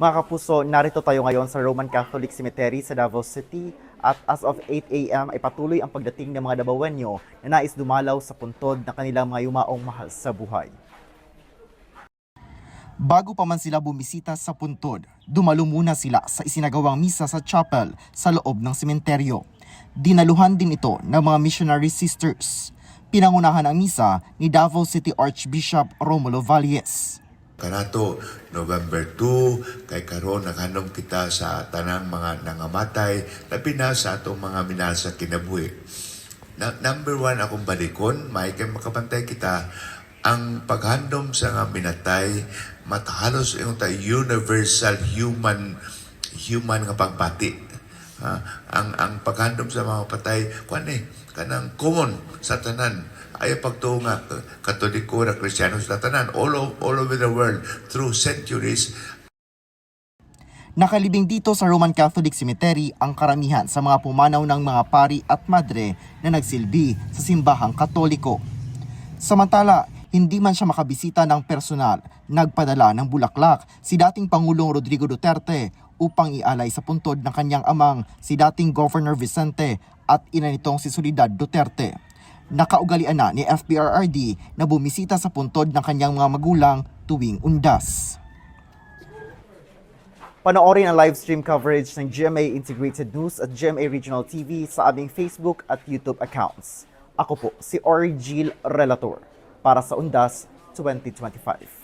Mga kapuso, narito tayo ngayon sa Roman Catholic Cemetery sa Davao City at as of 8 a.m. ay patuloy ang pagdating ng mga Davaoenyo na nais dumalaw sa puntod ng kanilang mga yumaong mahal sa buhay. Bago pa man sila bumisita sa puntod, dumalo muna sila sa isinagawang misa sa chapel sa loob ng sementeryo. Dinaluhan din ito ng mga missionary sisters. Pinangunahan ang misa ni Davao City Archbishop Romulo Valles. Kanato, November 2, kay karon naghanom kita sa tanang mga nangamatay, labi na sa atong mga minahal sa kinabuhi. Na, number one akong balikon, may kay makabantay kita, ang paghandom sa nga minatay, matahalos yung ta universal human human nga pagbati. Ha? ang ang paghandom sa mga patay, kuan eh, kanang common sa tanan ay pagtuo nga katoliko na kristyano sa tanan all, o- all over the world through centuries Nakalibing dito sa Roman Catholic Cemetery ang karamihan sa mga pumanaw ng mga pari at madre na nagsilbi sa simbahang katoliko. Samantala, hindi man siya makabisita ng personal, nagpadala ng bulaklak si dating Pangulong Rodrigo Duterte upang ialay sa puntod ng kanyang amang si dating Governor Vicente at ina nitong si Solidad Duterte. Nakaugalian na ni FPRRD na bumisita sa puntod ng kanyang mga magulang tuwing undas. Panoorin ang live stream coverage ng GMA Integrated News at GMA Regional TV sa aming Facebook at YouTube accounts. Ako po si Origil Relator para sa Undas 2025.